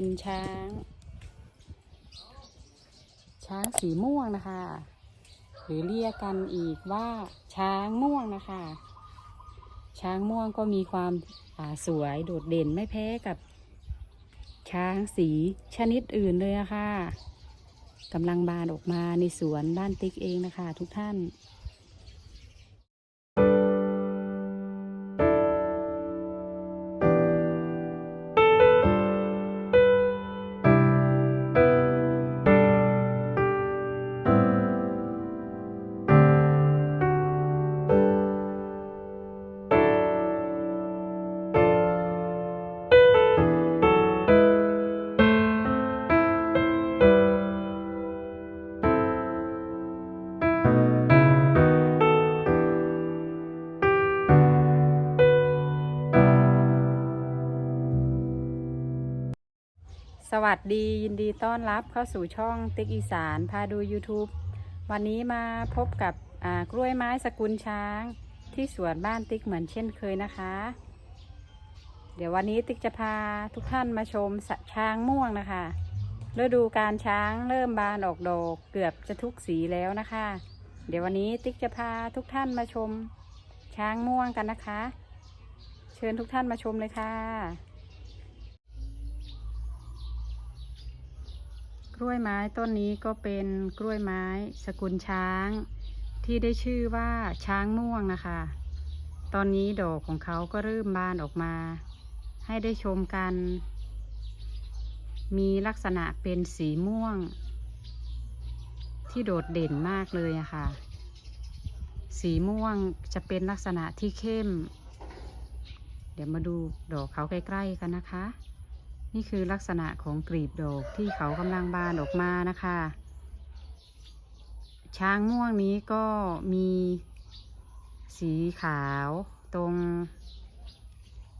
เป็นช้าง ช้างสีม่วงนะคะ หรือเรียกกันอีกว่าช้างม่วงนะคะ ช้างม่วงก็มีความาสวยโดดเด่นไม่แพ้กับ ช้างสีชนิดอื่นเลยอะค่ะกำลังบานออกมาในสวนบ้านติ๊กเองนะคะ ทุกท่าน สวัสดียินดีต้อนรับเข้าสู่ช่องติ๊กอีสานพาดู YouTube วันนี้มาพบกับกล้วยไม้สกุลช้าง ที่สวนบ้านติ๊กเหมือนเช่นเคยนะคะ เดี๋ยววันนี้ติ๊กจะพาทุกท่านมาชมสช้างม่วงนะคะฤดูการช้างเริ่มบานออกดอกเกือบจะทุกสีแล้วนะคะ เดี๋ยววันนี้ติ๊กจะพาทุกท่านมาชมช้างม่วงกันนะคะ เชิญทุกท่านมาชมเลยค่ะ กล้วยไม้ต้นนี้ก็เป็นกล้วยไม้สกุลช้าง ที่ได้ชื่อว่าช้างม่วงนะคะ ตอนนี้ดอกของเขาก็เริ่มบานออกมา ให้ได้ชมกัน มีลักษณะเป็นสีม่วง ที่โดดเด่นมากเลยอะค่ะ สีม่วงจะเป็นลักษณะที่เข้ม เดี๋ยวมาดูดอกเขาใกล้ ๆ กันนะคะ นี่คือลักษณะของกลีบดอกที่เขากำลังบานออกมานะคะ ช้างม่วงนี้ก็มีสีขาวตรง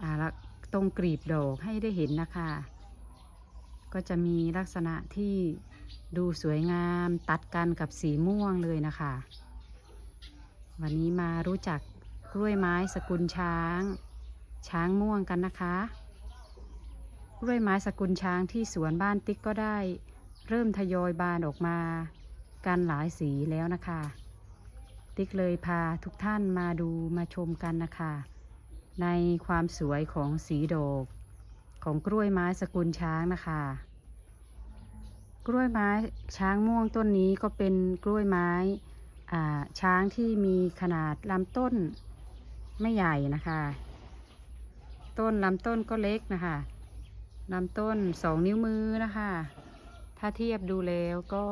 อ่าละตรงกลีบดอกให้ได้เห็นนะคะ ก็จะมีลักษณะที่ดูสวยงามตัดกันกับสีม่วงเลยนะคะ วันนี้มารู้จักกล้วยไม้สกุลช้าง ช้างม่วงกันนะคะ กล้วยไม้สกุลช้างที่สวนบ้านติ๊กก็ได้ เริ่มทยอยบานออกมากันหลายสีแล้วนะคะ ติ๊กเลยพาทุกท่านมาดูมาชมกันนะคะ ในความสวยของสีดอกของกล้วยไม้สกุลช้างนะคะ กล้วยไม้ช้างม่วงต้นนี้ก็เป็นกล้วยไม้อ่าช้างที่มีขนาดลำต้นไม่ใหญ่นะคะ ต้นลำต้นก็เล็กนะคะ ลำต้นสองนิ้วมือนะคะ ถ้าเทียบดูแล้วก็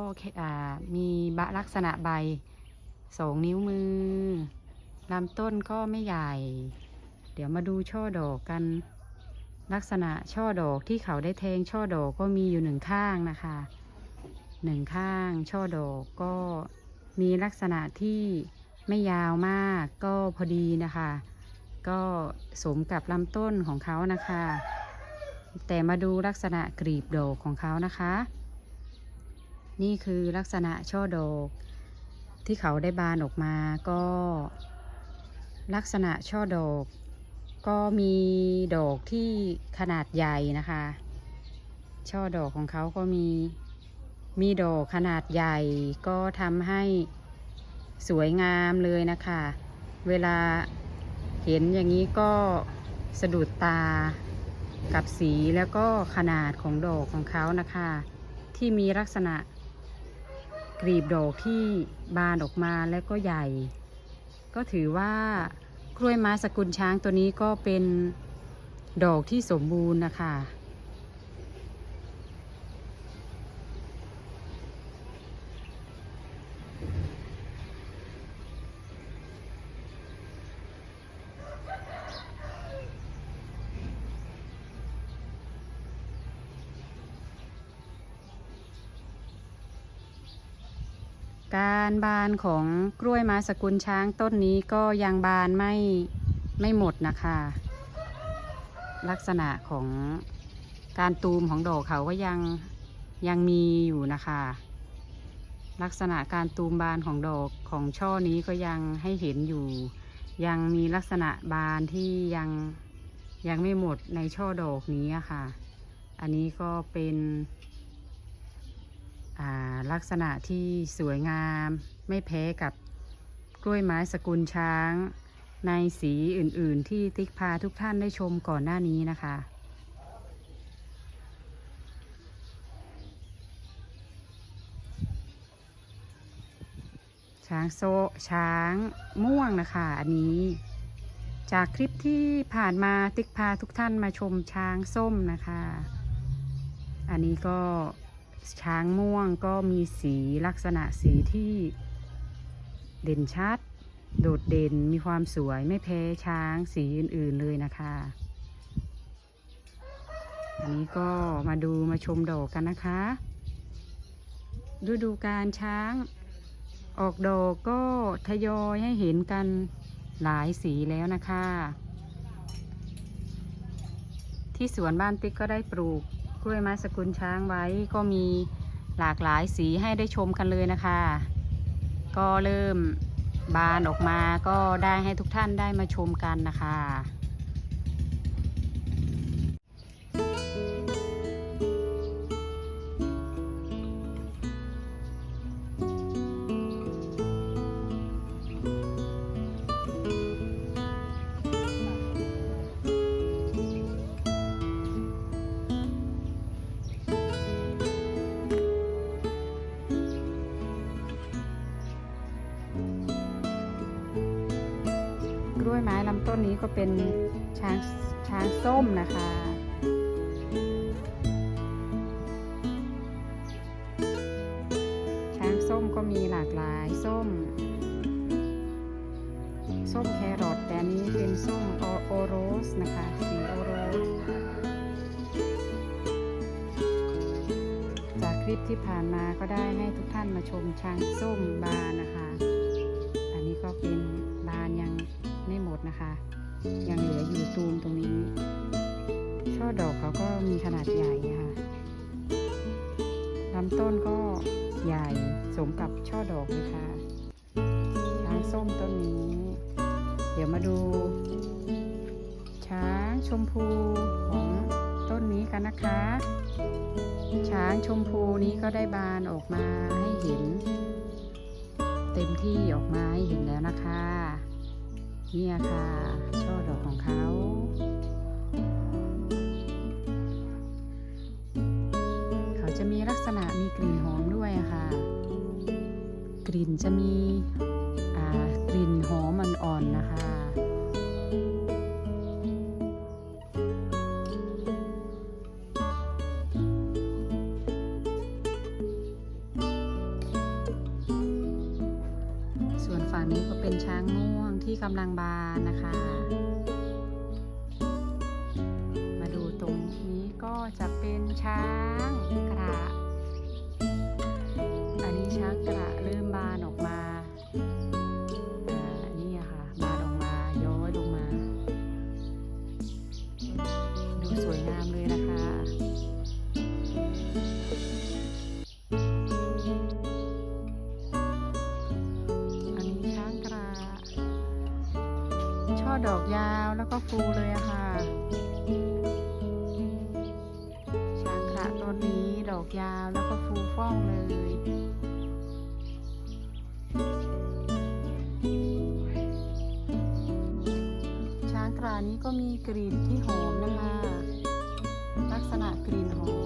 มีบะลักษณะใบสองนิ้วมือลำต้นก็ไม่ใหญ่ เดี๋ยวมาดูช่อดอกกัน ลักษณะช่อดอกที่เขาได้แทงช่อดอกก็มีอยู่หนึ่งข้างนะคะหนึ่งข้างช่อดอกก็มีลักษณะที่ไม่ยาวมากก็พอดีนะคะ ก็สมกับลำต้นของเขานะคะ แต่มาดูลักษณะกลีบดอกของเขานะคะ นี่คือลักษณะช่อดอก ที่เขาได้บานออกมาก็ ลักษณะช่อดอก ก็มีดอกที่ขนาดใหญ่นะคะ ช่อดอกของเขาก็มีมีดอกขนาดใหญ่ก็ทำให้สวยงามเลยนะคะ เวลาเห็นอย่างนี้ก็สะดุดตา กับสีแล้วก็ขนาดของดอกของเขานะคะ ที่มีลักษณะกลีบดอกที่บานออกมาแล้วก็ใหญ่ ก็ถือว่ากล้วยไม้สกุลช้างตัวนี้ก็เป็นดอกที่สมบูรณ์นะคะ การบานของกล้วยไม้สกุลช้างต้นนี้ก็ยังบานไม่ไม่หมดนะคะ ลักษณะของการตูมของดอกเขาก็ยังยังมีอยู่นะคะ ลักษณะการตูมบานของดอกของช่อนี้ก็ยังให้เห็นอยู่ ยังมีลักษณะบานที่ยังยังไม่หมดในช่อดอกนี้ค่ะ อันนี้ก็เป็น ลักษณะที่สวยงามไม่แพ้กับกล้วยไม้สกุลช้าง ในสีอื่นๆ ที่ติ๊กพาทุกท่านได้ชมก่อนหน้านี้นะคะ ช้างโซช้างม่วงนะคะ อันนี้ จากคลิปที่ผ่านมาติ๊กพาทุกท่านมาชมช้างส้มนะคะ อันนี้ก็ ช้างม่วงก็มีสีลักษณะสีที่เด่นชัด โดดเด่นมีความสวยไม่แพ้ช้างสีอื่น ๆเลยนะคะ อันนี้ก็มาดูมาชมดอกกันนะคะ ฤดูการช้างออกดอกก็ทยอยให้เห็นกันหลายสีแล้วนะคะ ที่สวนบ้านติ๊กก็ได้ปลูกก ล้วยไม้สกุลช้างไว้ก็มีหลากหลายสีให้ได้ชมกันเลยนะคะ ก็เริ่มบานออกมาก็ได้ให้ทุกท่านได้มาชมกันนะคะ นนี้ก็เป็นช้างช้างส้มนะคะช้างส้มก็มีหลากหลายส้ม ส้มแครอทแต่นี้เป็นส้มโอโอโรสนะคะสีโอโรสจากคลิปที่ผ่านมาก็ได้ให้ทุกท่านมาชมช้างส้มบานนะคะ ต้นก็ใหญ่สมกับช่อดอกเลยค่ะช้างส้มต้นนี้ เดี๋ยวมาดู ช้างชมพูของต้นนี้กันนะคะ ช้างชมพูนี้ก็ได้บานออกมาให้เห็น เต็มที่ออกมาให้เห็นแล้วนะคะ เนี่ยค่ะ ช่อดอกของเขา มีลักษณะมีกลิ่นหอมด้วยค่ะ กลิ่นจะมีกลิ่นหอมอ่อนๆนะคะ ส่วนฝั่งนี้ก็เป็นช้างม่วงที่กำลังบานนะคะ มาดูตรงนี้ก็จะเป็นช้าง สวยงามเลยนะคะอันนี้ช้างกระช่อดอกยาวแล้วก็ฟูเลยะค่ะ ช้างกระต้นนี้ดอกยาวแล้วก็ฟูฟ่องเลย ก็มีกลิ่นที่หอมนะคะลักษณะกลิ่นหอม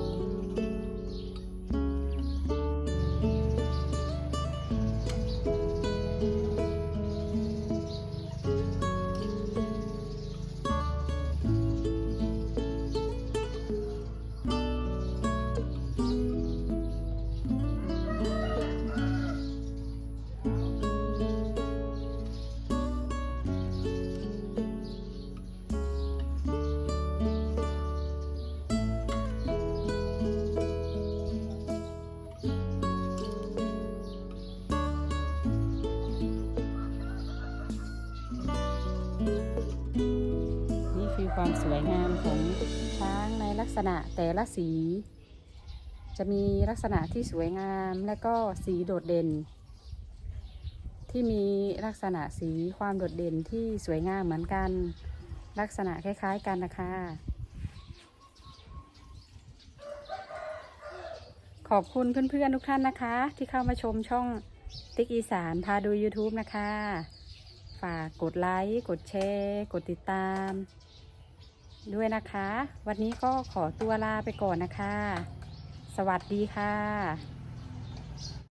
ความสวยงามของช้างในลักษณะแต่ละสี จะมีลักษณะที่สวยงามและก็สีโดดเด่น ที่มีลักษณะสีความโดดเด่นที่สวยงามเหมือนกัน ลักษณะคล้าย ๆ กันนะคะขอบคุณเพื่อนๆทุกท่านนะคะ ที่เข้ามาชมช่องติ๊กอีสานพาดู YouTube นะคะ ฝากกดไลค์ กดแชร์ กดติดตาม ด้วยนะคะ วันนี้ก็ขอตัวลาไปก่อนนะคะ สวัสดีค่ะ